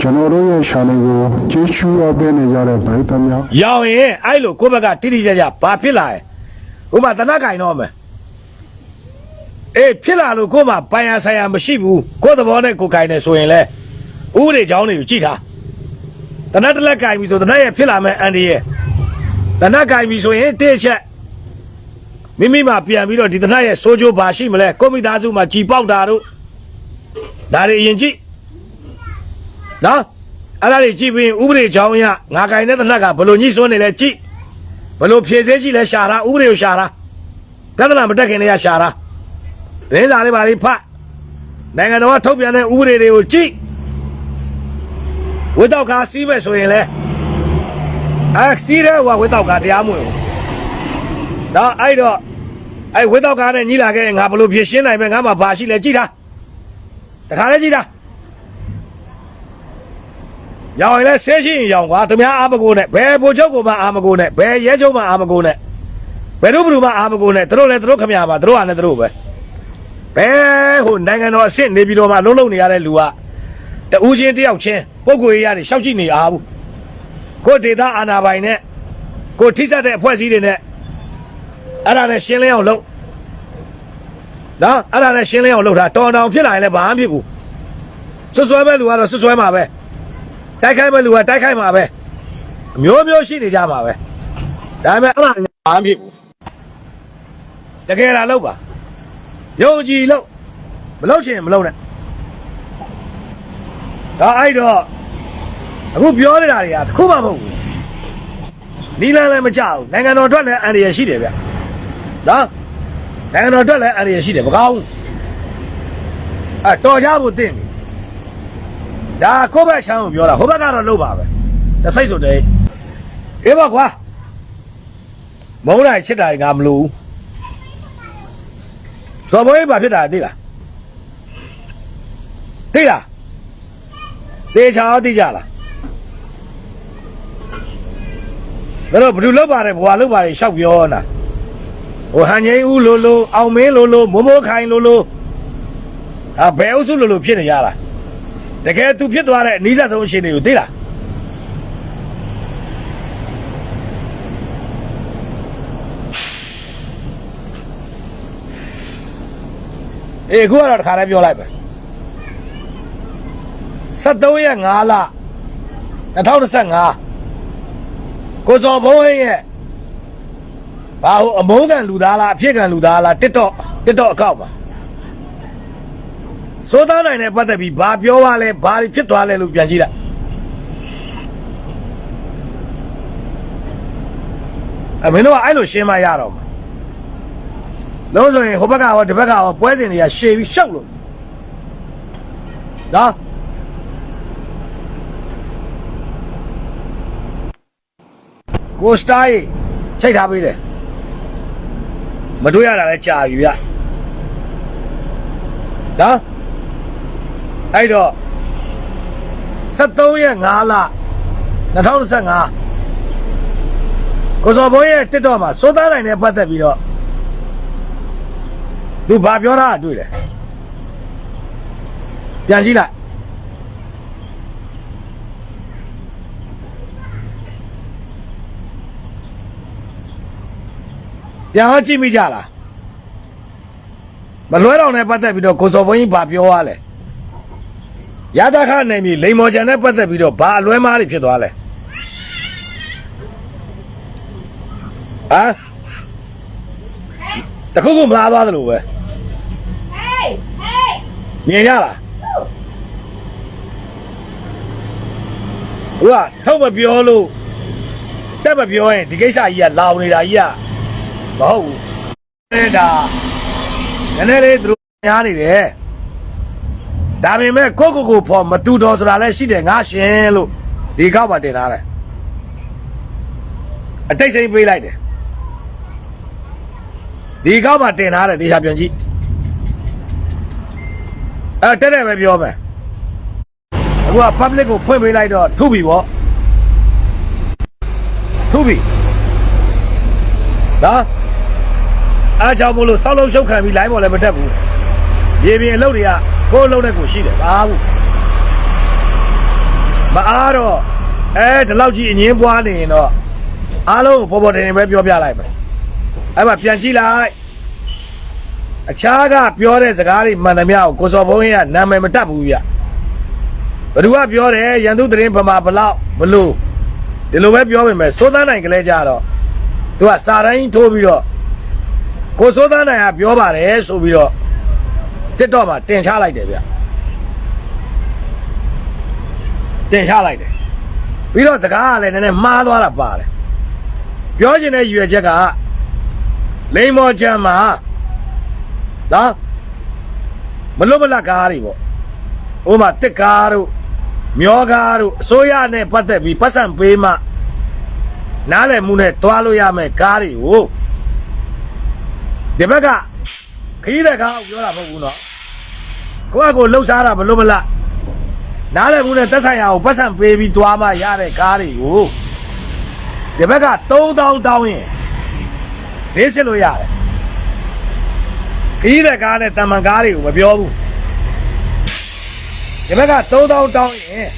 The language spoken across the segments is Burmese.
ကျွန်တော်တို့ရဲ့ channel ကိုကြည့်ရှုအပ်ပေးနေကြတဲ့ပရိသတ်များရောင်ရင်အဲ့လိုကိုယ့်ဘက်ကတိတိကျကျဘာဖြစ်လာရဲ့ဥပမာတနက်ကင်တော့မယ်အေးဖြစ်လာလို့ကိုယ်မှာပိုင်ရဆိုင်ရမရှိဘူးကိုယ့်သဘောနဲ့ကိုယ်ကင်နေဆိုရင်လဲဥပဒေကြောင်းတွေကိုကြည့်ထားတနက်တစ်လက်ကင်ပြီဆိုတနက်ရဲ့ဖြစ်လာမဲ့အန်ဒီရဲ့တနက်ကင်ပြီဆိုရင်တစ်ချက်မိမိမှာပြန်ပြီးတော့ဒီတနက်ရဲ့စိုးကြိုးဘာရှိမလဲကိုမိသားစုမှာကြည်ပေါက်တာတို့ဒါတွေအရင်ကြည့် နော်အဲ့ဒါတွေကြည့်ပြီးဥပဒေကြောင်းအရငါကင်တဲ့တနက်ကဘယ်လိုညှိစွန်းနေလဲကြည့်ဘယ်လိုဖြည့်ဆဲကြည့်လဲရှာတာဥပဒေကိုရှာတာပြဿနာမတက်ခင်တည်းကရှာတာသတင်းစာလေးပါလေးဖတ်နိုင်ငံတော်ကထုတ်ပြန်တဲ့ဥပဒေတွေကိုကြည့်ဝတ်တော့ကားစီးမဲ့ဆိုရင်လဲအဲစီးတဲ့ဟိုဝတ်တော့ကားတရားမဝင်ဘူးတော့အဲ့တော့အဲ့ဝတ်တော့ကားနဲ့ညီလာခဲ့ရင်ငါဘယ်လိုဖြည့်ရှင်းနိုင်မလဲငါမှဘာရှိလဲကြည့်တာတခါလဲကြည့်တာ ရောင်ရင်လည်းဆဲရှိရင်ရောင်ကွာသူများအာမကိုနဲ့ဘယ်ဘိုလ်ချုပ်ကမှအာမကိုနဲ့ဘယ်ရဲချုပ်မှအာမကိုနဲ့ဘယ်တို့ဘလူမှအာမကိုနဲ့သူတို့လည်းသူတို့ခမရပါသူတို့ကလည်းသူတို့ပဲဘယ်ဟိုနိုင်ငံတော်အစ်စ်နေပြီးတော့မှလုံးလုံးနေရတဲ့လူကတူးချင်းတယောက်ချင်းပုံကိုရေးရတယ်ရှောက်ကြည့်နေအားဘူးကိုဒေတာအာနာပိုင်နဲ့ကိုထိစပ်တဲ့အဖွဲ့အစည်းတွေနဲ့အဲ့ဒါနဲ့ရှင်းလင်းအောင်လုပ်နော်အဲ့ဒါနဲ့ရှင်းလင်းအောင်လုပ်တာတော်တောင်ဖြစ်လာရင်လည်းဘာမှမဖြစ်ဘူးဆွဆွဲမဲ့လူကတော့ဆွဆွဲမှာပဲ တိုက်ခိုက်မဲ့လူကတိုက်ခိုက်မှာပဲအမျိုးမျိုးရှိနေကြမှာပဲဒါပေမဲ့အဲ့ဒါလည်းဘာမှဖြစ်ဘူးတကယ်လားလောက်ပါယုံကြည်လို့မလောက်ချင်မလောက်နဲ့ဒါအဲ့တော့အခုပြောနေတာတွေကတစ်ခုမှမဟုတ်ဘူးနီလန်းလည်းမကြောက်နိုင်ငံတော်အတွက်လည်းအန္တရာယ်ရှိတယ်ဗျနော်နိုင်ငံတော်အတွက်လည်းအန္တရာယ်ရှိတယ်မကောင်းဘူးအဲတော်ကြဖို့တင့်ပြီ ဒါကိုယ့်ဘက်ချမ်းကိုပြောတာဟိုဘက်ကတော့လို့ပါပဲတစိတ်ဆိုတဲ့အေးပါကွာမုန်းတိုင်းချစ်တိုင်းငါမလို့ဘူးဇော်ဘွေးဘာဖြစ်တာသိလားသိလားသေချာရောသိကြလားဒါတော့ဘယ်သူလောက်ပါတယ်ဘွာလောက်ပါတယ်ရှောက်ပြောနာဟိုဟန်ငိမ့်ဦးလို့လို့အောင်မင်းလို့လို့မိုးမိုးခိုင်လို့လို့အာဘယ်အုပ်စုလို့လို့ဖြစ်နေရလား တကယ်သူဖြစ်သွားတဲ့အနည်းဆက်ဆုံးအခြေအနေကိုသိလားအေးအခုကတော့တစ်ခါတည်းပြောလိုက်ပဲ73ရက်5လ2025ကိုစော်ဘုံးရဲ့ဘာဟိုအမုန်းကန်လူသားလားအဖြစ်ကန်လူသားလား TikTok TikTok အကောင့်ပါ စိုးသားနိုင်နဲ့ပတ်သက်ပြီးဘာပြောပါလဲဘာဖြစ်သွားလဲလို့ပြန်ကြည့်လိုက်အမင်းတို့ကအဲ့လိုရှင်းမရတော့မှာလုံးဆိုရင်ဟိုဘက်ကရောဒီဘက်ကရောပွဲစဉ်တွေကရှေ့ပြီးရှောက်လို့နော်ကိုစတားကြီးချိန်ထားပေးတယ်မတွေ့ရတာလည်းကြာပြီဗျနော် အဲ့တော့73ရက်5လ2025ကိုစော်ဘုံရဲ့တစ်တော့မှာစိုးသားနိုင်နဲ့ပတ်သက်ပြီးတော့သူဘာပြောတာတွေ့တယ်ပြန်ကြည့်လိုက်ပြန်ဟောကြည့်မိကြလားမလွဲတော့နဲ့ပတ်သက်ပြီးတော့ကိုစော်ဘုံကြီးဘာပြောရလဲ ရတခနိုင်ပြီလိန်မော်ချန်နဲ့ပတ်သက်ပြီးတော့ဘာအလွဲမားတွေဖြစ်သွားလဲဟမ်တခုခုမလာသွားသလိုပဲ Hey! Hey! မြင်ရလားဟိုကထုတ်မပြောလို့တက်မပြောရင်ဒီကိစ္စကြီးကလောင်နေတာကြီးကမဟုတ်ဘူးအဲဒါနည်းနည်းလေးသူတို့များနေတယ် ဒါပေမဲ့ကိုကိုကိုဖော်မတူတော်ဆိုတာလည်းရှိတယ်ငါရှင်လို့ဒီကောက်ပါတင်ထားတယ်အတိတ်စိမ့်ပေးလိုက်တယ်ဒီကောက်ပါတင်ထားတယ်တေချာပြန်ကြည့်အဲတက်တယ်ပဲပြောမယ်အခုက public ကိုဖွင့်ပေးလိုက်တော့ထုပြီဗောထုပြီနော်အားကြောင့်မို့လို့စောက်လုံးရှုပ်ခံပြီး line ပေါ်လည်းမတက်ဘူးမြေပြင်အလုပ်တွေက ကိုယ်အလုပ်နဲ့ကိုယ်ရှိတယ်ဘာဘူးမအားတော့အဲဒီလောက်ကြီးအငင်းပွားနေရင်တော့အားလုံးကိုပေါ်ပေါ်တင်တင်ပဲပြောပြလိုက်မယ်အဲ့မှာပြန်ကြည့်လိုက်အခြားကပြောတဲ့စကားတွေမှန်သမျှကိုကိုစော်ဘုန်းကြီးကနာမည်မတတ်ဘူးဗျဘယ်သူကပြောတယ်ရန်သူသတင်းဗမာဘလောက်ဘလို့ဒီလိုပဲပြောမိမယ်စိုးသန်းနိုင်ကလေးကြတော့သူကစာတိုင်းထိုးပြီးတော့ကိုစိုးသန်းနိုင်ကပြောပါတယ်ဆိုပြီးတော့ တစ်တော့မှာတင်ချလိုက်တယ်ဗျတင်ချလိုက်တယ်ပြီးတော့စကားကလည်းနည်းနည်းမှားသွားတာပါတယ်ပြောချင်တဲ့ရည်ရွယ်ချက်ကလိမ္မော်ချမ်းမှာနော်မလွတ်မလပ်ကားတွေပေါ့ဥပမာတစ်ကားတို့မျောကားတို့အစိုးရနဲ့ပတ်သက်ပြီးပတ်စံပေးမှနားလည်မှုနဲ့တွားလို့ရမယ်ကားတွေကိုဒီဘက်ကခကြီးတဲ့ကားကိုပြောတာမဟုတ်ဘူးနော် ကိုယ့်အကိုလှုပ်ရှားတာမလွတ်မလပ်နားလည်မှုနဲ့သက်ဆိုင်ရာကိုပတ်စံပေးပြီးတွားမှရတဲ့ကားတွေကိုဒီဘက်က3000တောင်းရင်ဈေးစစ်လို့ရတယ်ခကြီးတဲ့ကားနဲ့တမန်ကားတွေကိုမပြောဘူးဒီဘက်က3000တောင်းရင်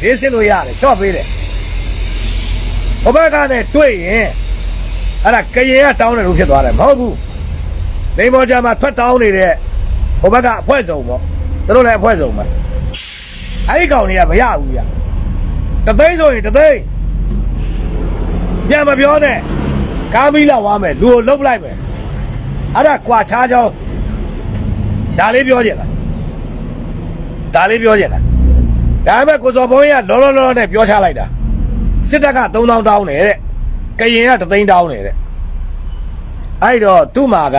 ဈေးစစ်လို့ရတယ်ချော့ပေးတယ်ဟိုဘက်ကနဲ့တွေ့ရင်အဲ့ဒါကရင်ကတောင်းတယ်လို့ဖြစ်သွားတယ်မဟုတ်ဘူးလိမ္မော်ကြမှာထွက်တောင်းနေတဲ့ဟိုဘက်ကအဖွဲစုံပေါ့ သူတို့လည်းအဖွဲစုံပဲအဲ့ဒီကောင်တွေကမရဘူးဗျတသိန်းဆိုရင်တသိန်းပြန်မပြောနဲ့ကားမီးလောက်သွားမယ်လူကိုလှုပ်လိုက်မယ်အဲ့ဒါကွာချားချောင်းဒါလေးပြောကြလားဒါလေးပြောကြလားဒါပေမဲ့ကိုစော်ဘုန်းကြီးကလောလောလောနဲ့ပြောချလိုက်တာစစ်တပ်က3000တောင်းတယ်တဲ့ကရင်ကတသိန်းတောင်းတယ်တဲ့အဲ့တော့သူ့မှာက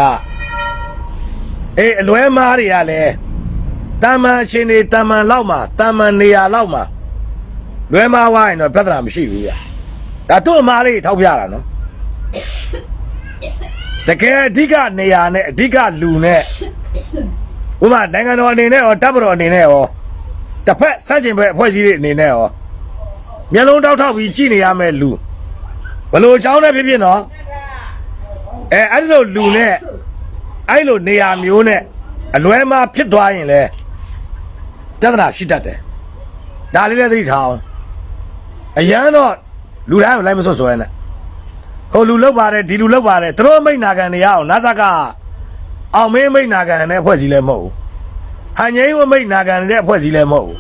အေးအလွဲမားတွေကလည်း တာမန်အချင်းတွေတာမန်လောက်မှာတာမန်နေရာလောက်မှာလွဲမားဝိုင်းတော့ပြဿနာမရှိဘူးဗျဒါသူ့အမားလေးထောက်ပြတာနော်တကယ်အဓိကနေရာနဲ့အဓိကလူနဲ့ဥပမာနိုင်ငံတော်အနေနဲ့ရောတပ်မတော်အနေနဲ့ရောတစ်ဖက်စန့်ကျင်ဘက်အဖွဲ့အစည်းတွေအနေနဲ့ရောမျက်လုံးတောက်ထောက်ပြီးကြည့်နေရမယ်လူဘလို့ချောင်းနဲ့ဖြစ်ဖြစ်နော်အဲအဲ့ဒီလိုလူနဲ့အဲ့လိုနေရာမျိုးနဲ့အလွဲမှားဖြစ်သွားရင်လေ ပြဿနာရှိတတ်တယ်ဒါလေးလည်းသတိထားအောင်အရန်တော့လူတိုင်းကိုလိုက်မစွတ်စွဲနဲ့ဟိုလူလောက်ပါတယ်ဒီလူလောက်ပါတယ်သူတို့မိတ်နာခံနေရအောင်နာဇကအောင်မင်းမိတ်နာခံတဲ့အဖွဲ့စည်းလည်းမဟုတ်ဘူးဟန်ငိမ့်ဝမိတ်နာခံနေတဲ့အဖွဲ့စည်းလည်းမဟုတ်ဘူး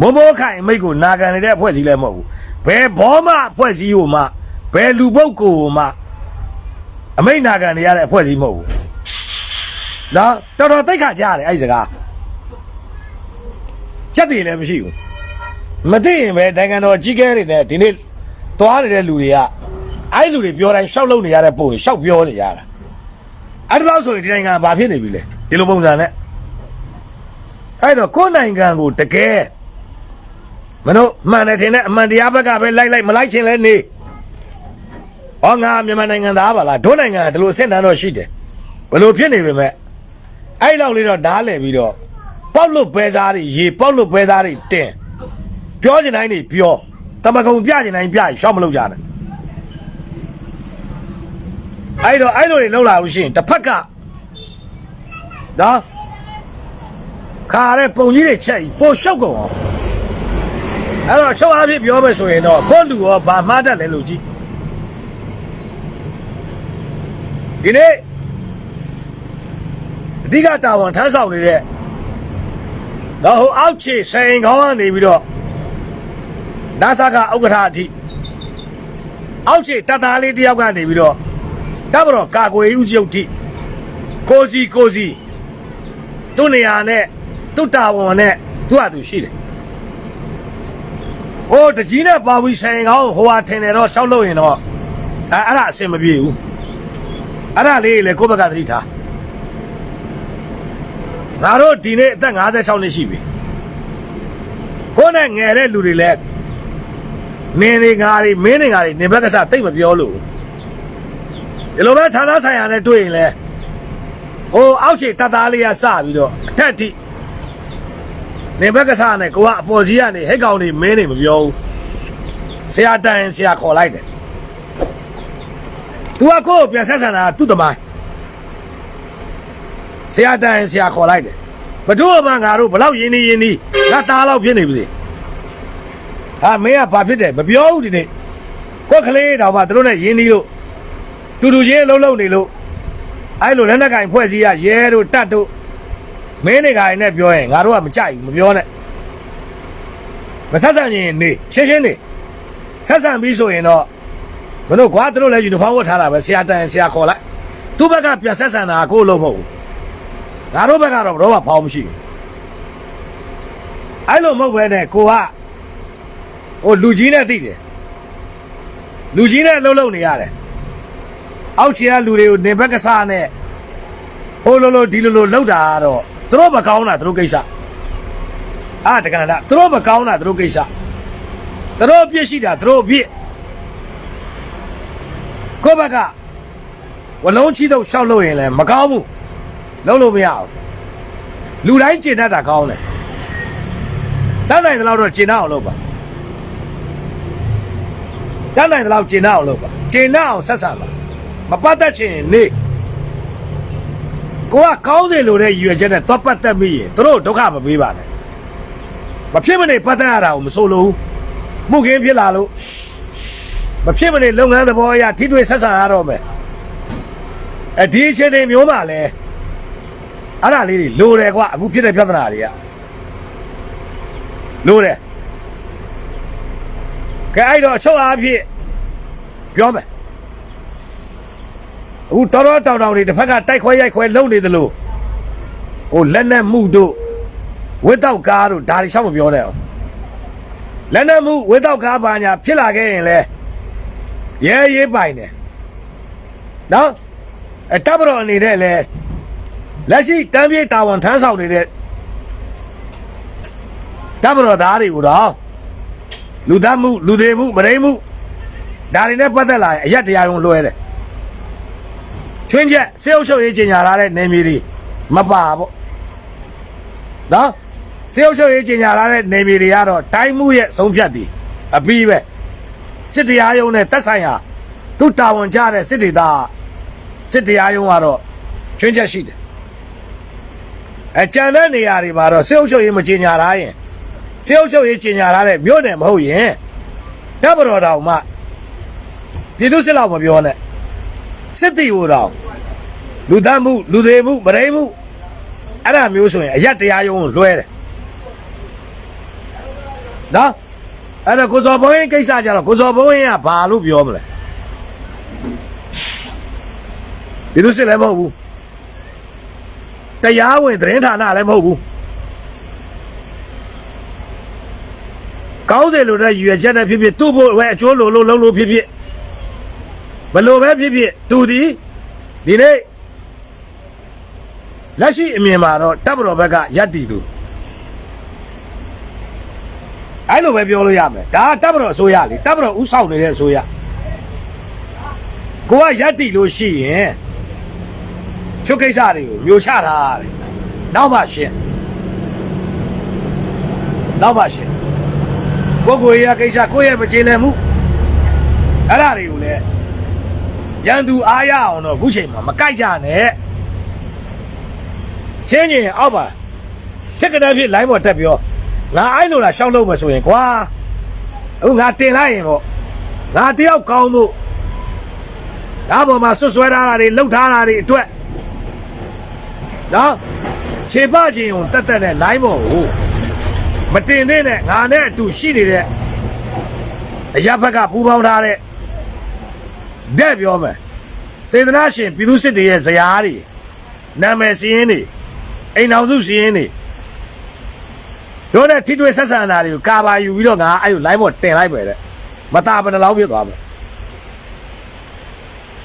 မိုးမိုးခိုင်မိတ်ကိုနာခံနေတဲ့အဖွဲ့စည်းလည်းမဟုတ်ဘူးဘယ်ဘောမအဖွဲ့စည်းကိုမှဘယ်လူပုတ်ကိုမှအမိတ်နာခံနေရတဲ့အဖွဲ့စည်းမဟုတ်ဘူးနော်တော်တော်သိက္ခာကြားတယ်အဲ့ဒီစကား ကြက်တည်လည်းမရှိဘူးမသိရင်ပဲနိုင်ငံတော်ကြီးကဲတွေနဲ့ဒီနေ့သွားနေတဲ့လူတွေကအဲ့လူတွေပြောတိုင်းရှောက်လုံနေရတဲ့ပုံတွေရှောက်ပြောနေရတာအဲ့ဒါလို့ဆိုရင်ဒီနိုင်ငံဘာဖြစ်နေပြီလဲဒီလိုပုံစံနဲ့အဲ့တော့ကိုယ်နိုင်ငံကိုတကယ်မလို့မှန်တယ်ထင်တဲ့အမှန်တရားဘက်ကပဲလိုက်လိုက်မလိုက်ချင်လဲနေဟောငါမြန်မာနိုင်ငံသားပါလားဒုနိုင်ငံကဒီလိုအဆင့်တန်းတော့ရှိတယ်ဘယ်လိုဖြစ်နေပြီမဲ့အဲ့လောက်လေးတော့ဓားလဲပြီးတော့ ပေါက်လွတ်ပဲသားတွေရေပေါက်လွတ်ပဲသားတွေတင်ပြောချင်တိုင်းတွေပြောတမကုံပြချင်တိုင်းပြရှောက်မလုပ်ကြနဲ့အဲ့တော့အဲ့လိုတွေလောက်လာလို့ရှိရင်တစ်ဖက်ကနော်ခါရဲပုံကြီးတွေချက်ကြီးပိုရှောက်ကုန်အောင်အဲ့တော့ချုပ်အားဖြင့်ပြောမယ်ဆိုရင်တော့ကိုယ့်လူရောဗာမှားတတ်တယ်လို့ကြည့်ဒီနေ့အဓိကတာဝန်ထမ်းဆောင်နေတဲ့ တော့ဟိုအောက်ခြေဆိုင်ခေါင်းကနေပြီးတော့နာဆာကဥက္ကဋ္ဌအထိအောက်ခြေတသားလေးတယောက်ကနေပြီးတော့တပ်မတော်ကာကွယ်ရေးဦးစီးချုပ်အထိကိုစီကိုစီသူ့နေရာနဲ့သူ့တာဝန်နဲ့သူ့ဟာသူရှိတယ်ဟိုတကြီးနဲ့ပါဝီဆိုင်ခေါင်းဟိုဟာထင်တယ်တော့ရှောက်လို့ရင်တော့အဲအဲ့ဒါအဆင်မပြေဘူးအဲ့ဒါလေးလေကိုယ့်ဘက်ကသတိထား ငါတို့ဒီနေ့အသက်56နှစ်ရှိပြီကိုယ်နဲ့ငယ်တဲ့လူတွေလည်းနင်းနေငါတွေမင်းနေငါတွေနေဘက်ကစားတိတ်မပြောလို့ဒီလိုပဲဌာနဆိုင်ရာနဲ့တွေ့ရင်လဲဟိုအောက်ခြေတသားလေးကစပြီးတော့အထက်ထိနေဘက်ကစားနဲ့ကိုကအပေါ်ကြီးကနေဟိတ်ကောင်တွေမင်းနေမပြောဘူးဆရာတိုင်ဆရာခေါ်လိုက်တယ် तू ကကိုယ်ပြန်ဆက်ဆံတာသူ့တမိုင်း ဆရာတိုင်ဆရာခေါ်လိုက်တယ်ဘတို့မှငါတို့ဘလောက်ရင်းနေရင်းနေငါသားလောက်ဖြစ်နေပြီဟဟာမင်းကဘာဖြစ်တယ်မပြောဘူးဒီနေ့ကိုယ်ကလေးတောင်မှသူတို့နဲ့ရင်းနှီးလို့တူတူချင်းအလုံးလုံးနေလို့အဲ့လိုလက်နက်ကင်ဖွဲ့စည်းရရဲတို့တတ်တို့မင်းတွေကလည်းနဲ့ပြောရင်ငါတို့ကမကြိုက်ဘူးမပြောနဲ့မဆက်ဆံရင်နေရှင်းရှင်းနေဆက်ဆံပြီးဆိုရင်တော့မင်းတို့ကွာသူတို့လည်းယူနီဖောင်းဝတ်ထားတာပဲဆရာတန်ဆရာခေါ်လိုက်သူ့ဘက်ကပြန်ဆက်ဆံတာကိုယ်လုံးမဟုတ်ဘူး ငါတို့ဘက်ကတော့တော့မဖောင်းမရှိဘူးအဲ့လိုမဟုတ်ပဲနဲ့ကိုကဟိုလူကြီးနဲ့သိတယ်လူကြီးနဲ့လှုပ်လှုပ်နေရတယ်အောက်ခြေကလူတွေကိုနေဘက်ကစားနဲ့ဟိုလိုလိုဒီလိုလိုလှုပ်တာကတော့သူတို့မကောင်းတာသူတို့ကိစ္စအာတက္ကနာသူတို့မကောင်းတာသူတို့ကိစ္စသူတို့အပြစ်ရှိတာသူတို့အပြစ်ကိုယ့်ဘက်ကဝလုံးချီတော့ရှောက်လို့ရင်လည်းမကောင်းဘူး လှုပ်လို့မရဘူးလူတိုင်းကျင့်တတ်တာကောင်းတယ်တတ်နိုင်တဲ့လောက်တော့ကျင့်တတ်အောင်လုပ်ပါတတ်နိုင်တဲ့လောက်ကျင်တတ်အောင်လုပ်ပါကျင်တတ်အောင်ဆက်ဆံပါမပတ်သက်ချင်နေကိုကကောင်းစေလို့တဲ့ရည်ရွယ်ချက်နဲ့သွားပတ်သက်မိရင်သူတို့ဒုက္ခမပေးပါနဲ့မဖြစ်မနေပတ်သက်ရတာကိုမဆိုလို့မှုခင်းဖြစ်လာလို့မဖြစ်မနေလုပ်ငန်းသဘောအရထိတွေ့ဆက်ဆံရတော့မယ်အဲဒီအချိန်တွေမျိုးပါလဲ အဲ့ဒါလေးတွေလိုတယ်ကွာအခုဖြစ်တဲ့ပြဿနာတွေကလိုတယ်ကဲအဲ့တော့အချုပ်အားဖြင့်ပြောမယ်အခုတော်တော်တောင်တောင်တွေတစ်ဖက်ကတိုက်ခွဲရိုက်ခွဲလုံနေသလိုဟိုလက်နဲ့မှုတို့ဝစ်တော့ကားတို့ဒါတွေရှောက်မပြောနဲ့အောင်လက်နဲ့မှုဝစ်တော့ကားပါညာဖြစ်လာခဲ့ရင်လဲရဲရေးပိုင်တယ်နော်အတပ်မတော်အနေနဲ့လဲ လက်ရှိတမ်းပြေးတာဝန်ထမ်းဆောင်နေတဲ့တပ်မတော်သားတွေကိုတော့လူသားမှုလူသေးမှုမရိမှုဒါတွေနဲ့ပတ်သက်လာရင်အရက်တရားရုံလွှဲတယ်ချွင်းချက်စေအုပ်ချုပ်ရေးကျင်ညာထားတဲ့နေမြေတွေမပါပေါ့နော်စေအုပ်ချုပ်ရေးကျင်ညာထားတဲ့နေမြေတွေကတော့တိုင်းမှုရဲ့ဆုံးဖြတ်သည်အပြီးပဲစစ်တရားရုံးနဲ့တက်ဆိုင်ရာသူတာဝန်ကြတဲ့စစ်ဒေသစစ်တရားရုံးကတော့ချွင်းချက်ရှိတယ် အကြံတဲ့နေရာတွေမှာတော့စေအုပ်ချုပ်ရေးမကျင်ညာထားရင်စေအုပ်ချုပ်ရေးကျင်ညာထားတဲ့မြို့နယ်မဟုတ်ရင်တပ်မတော်တော်မှပြည်သူစစ်လောက်မပြောနဲ့စစ်တီဟိုတော်လူသားမှုလူသေးမှုမရိမှုအဲ့ဒါမျိုးဆိုရင်အရက်တရားရုံးကိုလွှဲတယ်နော်အဲ့ဒါကိုစော်ဘုံရင်ကိစ္စကြတော့ကိုစော်ဘုံရင်ကဘာလို့ပြောမလဲပြည်သူစစ်လည်းမဟုတ်ဘူး တရားဝင်သတင်းဌာနလည်းမဟုတ်ဘူးကောင်းစေလို့တဲ့ရည်ရွယ်ချက်နဲ့ဖြစ်ဖြစ်သူ့ဖို့ပဲအကျိုးလိုလို့လုံးလို့ဖြစ်ဖြစ်ဘလို့ပဲဖြစ်ဖြစ်သူသည်ဒီနေ့လက်ရှိအမြင်မှာတော့တပ်မတော်ဘက်ကယက်တီသူအဲ့လိုပဲပြောလို့ရမယ်ဒါကတပ်မတော်အစိုးရလေတပ်မတော်ဥဆောင်နေတဲ့အစိုးရကိုကယက်တီလို့ရှိရင် ချုပ်ကိစ္စတွေကိုမျိုးချတာတဲ့နောက်မှရှင်းနောက်မှရှင်းကိုယ်ကိုယ်ရကိစ္စကိုယ့်ရဲ့မကျေလည်မှုအဲ့ဒါတွေကိုလည်းရန်သူအားရအောင်တော့အခုချိန်မှာမကြိုက်ကြနဲ့ရှင်းရင်အောက်ပါချက်ကတဲ့ဖြစ် line ပေါ်တက်ပြောငါအဲ့လိုလားရှောက်လို့မဆိုရင်ကွာအခုငါတင်လိုက်ရင်ပေါ့ငါတယောက်ကောင်းမှုဒါပေါ်မှာဆွဆွဲထားတာတွေလှုပ်ထားတာတွေအတွက် နော်ခြေပချင်းုံတက်တက်နဲ့ line ပေါ်ကိုမတင်သေးနဲ့ငါနဲ့အတူရှိနေတဲ့အရာဘက်ကပူပေါင်းထားတဲ့တဲ့ပြောမယ်စေတနာရှင်ပြည်သူစစ်တွေရဲ့ဇယားတွေနာမည်စည်းရင်းတွေအိမ်တော်စုစည်းရင်းတွေတို့နဲ့ထိတွေ့ဆက်ဆံတာတွေကိုကာပါယူပြီးတော့ငါအဲ့လို line ပေါ်တင်လိုက်ပဲတဲ့မตาဘယ်နှလောက်ဖြစ်သွားမလဲ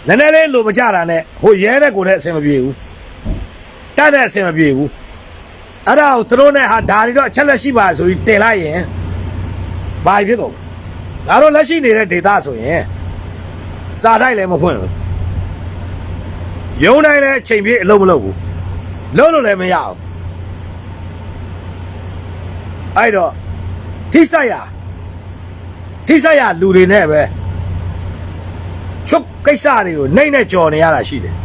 နည်းနည်းလေးလိုမကြတာနဲ့ဟိုရဲတဲ့ကိုနဲ့အဆင်မပြေဘူး တတ်တဲ့အဆင်မပြေဘူးအဲ့ဒါကိုသူတို့နဲ့ဟာဒါတွေတော့အချက်လက်ရှိပါဆိုပြီးတင်လိုက်ရင်ဘာဖြစ်တော့ငါတို့လက်ရှိနေတဲ့ဒေတာဆိုရင်စာတိုက်လည်းမဖွင့်ဘူးရုံတိုင်းလည်းအချိန်ပြည့်အလုပ်မလုပ်ဘူးလုပ်လို့လည်းမရအောင်အဲ့တော့ထိဆိုင်ရထိဆိုင်ရလူတွေနဲ့ပဲချုပ်ကိစ္စတွေကိုနှိမ့်နဲ့ကြော်နေရတာရှိတယ်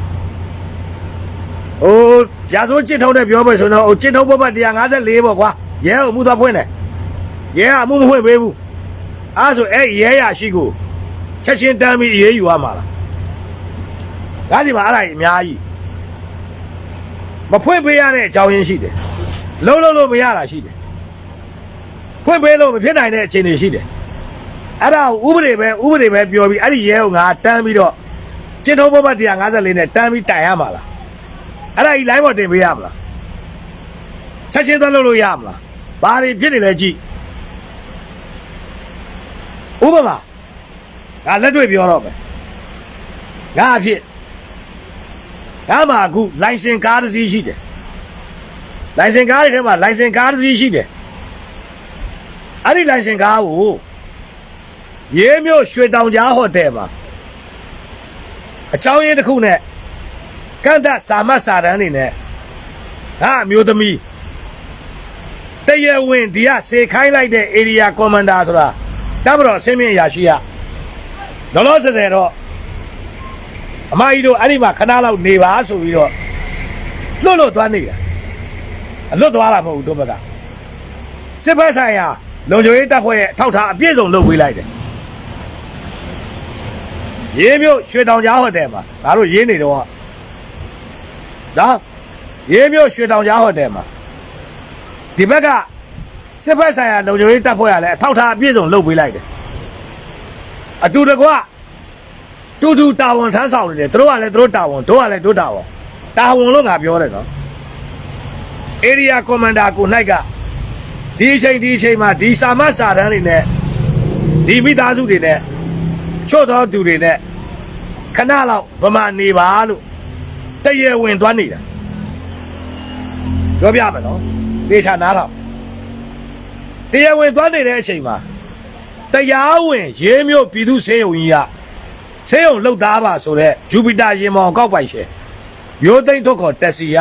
ဟို ရာဇဝတ်ကျင့်ထုံးနဲ့ပြောမယ်ဆိုတော့ဟိုကျင့်ထုံးဘုတ်ဘတ်154ပေါ့ကွာရဲကိုမှုသွားဖွင့်တယ်ရဲကအမှုမဖွင့်ပေးဘူးအားဆိုအဲ့ရဲရရှိကိုချက်ချင်းတမ်းပြီးအေးယူရမှာလားဒါစီမှာအဲ့ဒါကြီးအများကြီးမဖွင့်ပေးရတဲ့အကြောင်းရင်းရှိတယ်လုံးလုံးလို့မရတာရှိတယ်ဖွင့်ပေးလို့မဖြစ်နိုင်တဲ့အခြေအနေရှိတယ်အဲ့ဒါကိုဥပဒေပဲဥပဒေပဲပြောပြီးအဲ့ဒီရဲကိုငါတမ်းပြီးတော့ကျင့်ထုံးဘုတ်ပတ်154နဲ့တမ်းပြီးတိုင်ရမှာလား အဲ့ဒါကြီး line ပေါ်တင်ပေးရမလားချက်ချင်းသွားလုပ်လို့ရမလားဘာတွေဖြစ်နေလဲကြည့်ဥပမာငါလက်တွေ့ပြောတော့မယ်ငါအဖြစ်ငါမှာအခုလိုင်စင်ကားတစ်စီးရှိတယ်လိုင်စင်ကားတွေထဲမှာလိုင်စင်ကားတစ်စီးရှိတယ်အဲ့ဒီလိုင်စင်ကားကိုရေးမြို့ရွှေတောင်ကြားဟိုတယ်မှာအချောင်းရင်းတစ်ခုနဲ့ ကန့်သက်စာမတ်စာတန်းနေနဲ့ဟာအမျိုးသမီးတရဝင်ဒီကစေခိုင်းလိုက်တဲ့ area commander ဆိုတာတပ်မတော်အဆင့်မြင့်အရာရှိရလောလောဆယ်ဆယ်တော့အမကြီးတို့အဲ့ဒီမှာခဏလောက်နေပါဆိုပြီးတော့လွတ်လွတ်သွားနေတာအလွတ်သွားတာမဟုတ်ဘူးတို့ဘက်ကစစ်ဘက်ဆိုင်ရာလုံခြုံရေးတပ်ဖွဲ့ရဲ့အထောက်ထားအပြည့်စုံလုပ်ပေးလိုက်တယ်ရေးမြို့ရွှေတောင်ကြားဟိုတယ်မှာငါတို့ရေးနေတော့ ဒါရေးမြို့ရွှေတောင်ကြားဟိုတယ်မှာဒီဘက်ကစစ်ဘက်ဆိုင်ရာလုံခြုံရေးတပ်ဖွဲ့ကလည်းအထောက်ထားအပြည့်စုံလုပ်ပေးလိုက်တယ်အတူတကွတူတူတာဝန်ထမ်းဆောင်နေတယ်သူတို့ကလည်းသူတို့တာဝန်တို့ကလည်းတို့တာဝန်တာဝန်လို့ငါပြောတယ်နော် area commander ကို၌ကဒီအချိန်ဒီအချိန်မှာဒီစာမတ်စာတန်းတွေနဲ့ဒီမိသားစုတွေနဲ့ချွတ်တော်သူတွေနဲ့ခဏလောက်ဗမာနေပါလို့ တရေဝင်သွားနေတာပြောပြမယ်နော်သေချာနားတော့တရေဝင်သွားနေတဲ့အချိန်မှာတရားဝင်ရေးမြို့ပြည်သူစေယုံကြီးကစေယုံလှုပ်သားပါဆိုတော့ဂျူပီတာရင်မောင်ကောက်ပိုင်ရှင်ရိုးသိမ့်ထုတ်ခေါ်တက်စီက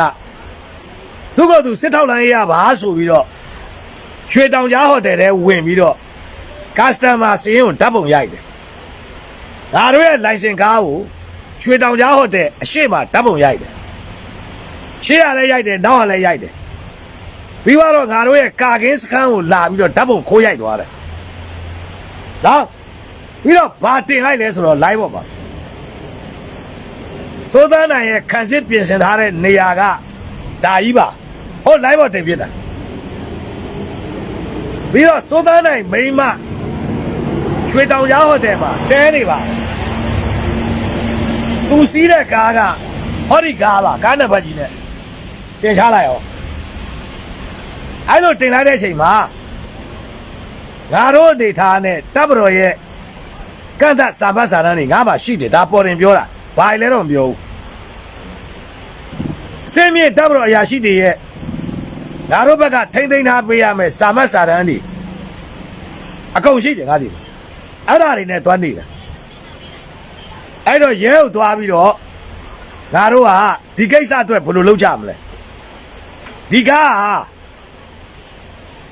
သူကသူစစ်ထောက်လိုင်းရပါဆိုပြီးတော့ရွှေတောင်ကြားဟိုတယ်ထဲဝင်ပြီးတော့ customer စင်းကိုဓာတ်ပုံရိုက်တယ်။ဒါတို့ရဲ့ license ကားကို ရွှေတောင်ကြားဟိုတယ်အရှိမဓာတ်ပုံရိုက်တယ်။ရှေ့ရလည်းရိုက်တယ်နောက်ရလည်းရိုက်တယ်။ပြီးတော့ငါတို့ရဲ့ကာကင်းစခန်းကိုလာပြီးတော့ဓာတ်ပုံခိုးရိုက်သွားတယ်။ဒါပြီးတော့ဘာတင်လိုက်လဲဆိုတော့ live ပေါ်မှာစိုးသန်းနိုင်ရဲ့ခံစစ်ပြင်ဆင်ထားတဲ့နေရာကဒါကြီးပါဟို live ပေါ်တင်ပြတာပြီးတော့စိုးသန်းနိုင်မိန်းမရွှေတောင်ကြားဟိုတယ်မှာတဲနေပါ သူစီးတဲ့ကားကဟောဒီကားပါကားနံပါတ်ကြီးနဲ့တင်ချလိုက်အောင်အဲ့လိုတင်လိုက်တဲ့အချိန်မှာငါတို့ဒေတာနဲ့တပ်မတော်ရဲ့ကန့်သက်စာပတ်စာတန်းတွေငါပါရှိတယ်ဒါပေါ်တင်ပြောတာဘာလဲတော့မပြောဘူးစင်းမြင့်တပ်မတော်အရာရှိတွေရဲ့ငါတို့ဘက်ကထိမ့်သိမ်းထားပေးရမယ်စာမတ်စာတန်းတွေအကုန်ရှိတယ်ငါစီအဲ့ဒါတွေနဲ့သွားနေတာ အဲ့တော့ရဲကိုသွားပြီးတော့ငါတို့ကဒီကိစ္စအတွက်ဘယ်လိုလုပ်ကြမလဲဒီကားဟာ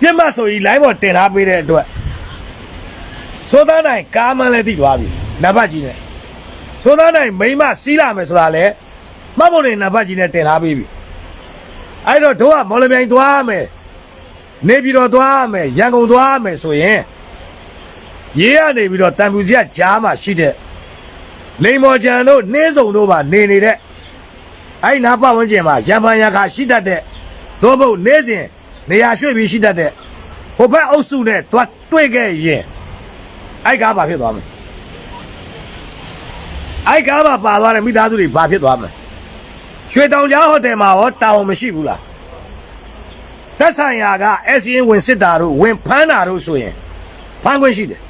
ပြစ်မှတ်ဆိုရင် line ပေါ်တင်ထားပေးတဲ့အတွက်စိုးသားနိုင်ကားမှန်းလည်းသိသွားပြီနံပါတ်ကြီးနဲ့စိုးသားနိုင်မိန်းမစီးလာမယ်ဆိုတာလည်းမှတ်ဖို့နေနံပါတ်ကြီးနဲ့တင်ထားပေးပြီအဲ့တော့တို့ကမော်လမြိုင်သွားရမယ်နေပြည်တော်သွားရမယ်ရန်ကုန်သွားရမယ်ဆိုရင်ရေးရနေပြီးတော့တန်ဖြူစီကကြားမှာရှိတဲ့ လိန်မော်ကျန်တို့နှင်းစုံတို့ပါနေနေတဲ့အဲ့နာပတ်ဝန်းကျင်မှာရံပန်ရခါရှိတတ်တဲ့သို့မဟုတ်နေစဉ်နေရာရွှေ့ပြီးရှိတတ်တဲ့ဟိုဘက်အုပ်စုနဲ့သွားတွေ့ခဲ့ရင်အဲ့ကားဘာဖြစ်သွားမလဲအဲ့ကားမှာပါသွားတဲ့မိသားစုတွေဘာဖြစ်သွားမလဲရွှေတောင်ကြားဟိုတယ်မှာရောတာဝန်မရှိဘူးလားတက်ဆိုင်ရာက SCN ဝင်စစ်တာတို့ဝင်ဖမ်းတာတို့ဆိုရင်ဖမ်းခွင့်ရှိတယ်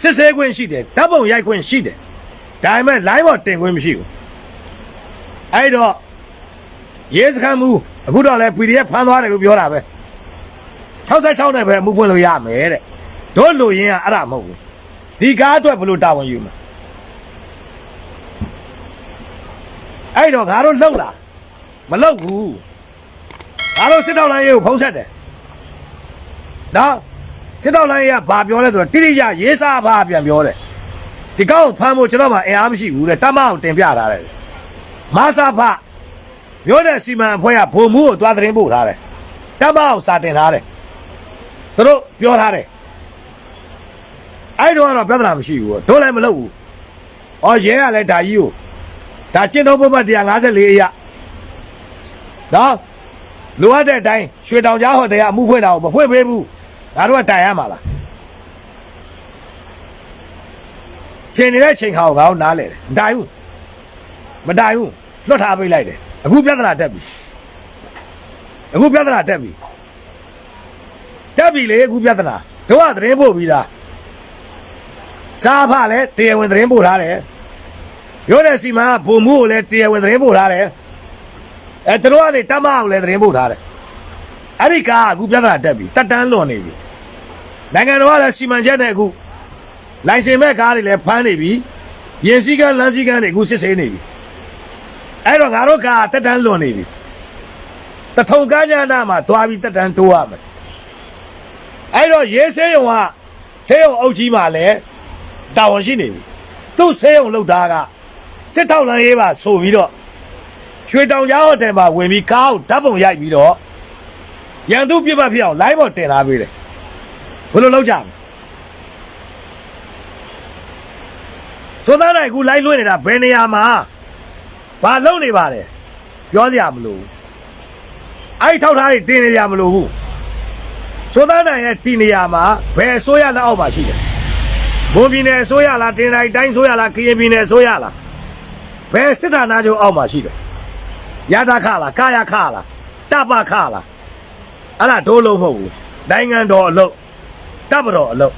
စစ်ဆေးခွင့်ရှိတယ်ဓာတ်ပုံရိုက်ခွင့်ရှိတယ် ဒါပေမဲ့ line ပေါ်တင်ခွင့်မရှိဘူးအဲ့တော့ရဲစခန်းမူအခုတော့လဲ PDF ဖမ်းသွားတယ်လို့ပြောတာပဲ66နဲ့ပဲအမှုဖွင့်လို့ရမယ်တဲ့တို့လူရင်းကအဲ့ဒါမဟုတ်ဘူးဒီကားအတွက်ဘယ်လိုတာဝန်ယူမလဲအဲ့တော့ငါတို့လှုပ်လာမလှုပ်ဘူးငါတို့စစ်တောက်လိုင်းရေးကိုဖုံးဆက်တယ်နော်စစ်တောက်လိုင်းရေးကဘာပြောလဲဆိုတော့တိတိကျရေးစားဘာပြန်ပြောတယ် ဒီကောက်ကိုဖမ်းဖို့ကျွန်တော်မှအင်အားမရှိဘူးတဲ့တမအောင်တင်ပြထားတယ်မဆာဖပြောတဲ့စီမံအဖွဲ့ကဘုံမှုကိုသွားသတင်းပို့ထားတယ်တမအောင်စာတင်ထားတယ်သူတို့ပြောထားတယ်အဲ့တော့ကတော့ပြဿနာမရှိဘူးတို့လည်းမလုပ်ဘူးအော်ရဲကလည်းဒါကြီးကိုဒါကျင့်တော်ဘုတ်154အရာနော်လိုအပ်တဲ့အတိုင်းရွှေတောင်ကြားဟိုတရားအမှုဖွင့်တာကိုမဖွင့်ပေးဘူးငါတို့ကတိုင်ရမှာလား ချိန်နေတဲ့ချိန်ခါကိုငါတို့နားလဲတယ်မတိုင်ဘူးမတိုင်ဘူးလွတ်ထားပေးလိုက်တယ်အခုပြဿနာတက်ပြီအခုပြဿနာတက်ပြီတက်ပြီလေအခုပြဿနာတို့ကသတင်းပို့ပြီးသားစားဖလည်းတရားဝင်သတင်းပို့ထားတယ်ရိုးတဲ့စီမံကဘုံမှုကိုလည်းတရားဝင်သတင်းပို့ထားတယ်အဲသူတို့ကနေတမအောင်လည်းသတင်းပို့ထားတယ်အဲ့ဒီကားကအခုပြဿနာတက်ပြီတက်တန်းလွန်နေပြီနိုင်ငံတော်ကလည်းစီမံချက်နဲ့အခု လိုင်စင်မဲ့ကားတွေလည်းဖမ်းနေပြီရင်စည်းကမ်းလမ်းစည်းကမ်းတွေအခုစစ်ဆေးနေပြီအဲ့တော့ငါတို့ကတက်တန်းလွန်နေပြီတထုံကမ်းညာနာမှာသွားပြီးတက်တန်းတိုးရမယ်အဲ့တော့ရေးဆေးရုံကဆေးရုံအုပ်ကြီးမှာလည်းတာဝန်ရှိနေပြီသူ့ဆေးရုံလောက်သားကစစ်ထောက်လမ်းရေးပါဆိုပြီးတော့ရွှေတောင်ကြားဟိုတယ်မှာဝင်ပြီးကားကိုဓာတ်ပုံရိုက်ပြီးတော့ရန်သူပြစ်မှတ်ဖြစ်အောင် live ပေါ်တင်လာပေးတယ်ဘယ်လိုလုပ်ကြမလဲ စောသားနိုင်အခု live လွှင့်နေတာဘယ်နေရာမှာဘာလုပ်နေပါလဲပြောစရာမလိုဘူးအဲ့ဒီထောက်ထားတွေတင်နေရမလို့ဘူးစောသားနိုင်ရဲ့တင်နေရာမှာဘယ်အစိုးရလက်အောက်မှာရှိတယ်ဘုံပြည်နယ်အစိုးရလားတင်တိုင်းတိုင်းအစိုးရလားကရင်ပြည်နယ်အစိုးရလားဘယ်စစ်ဌာနချုပ်အောက်မှာရှိတယ်ရတာခလားကာယခလားတပခလားအဲ့ဒါဒိုးလုံးမဟုတ်ဘူးနိုင်ငံတော်အလုပ်တပ်မတော်အလုပ်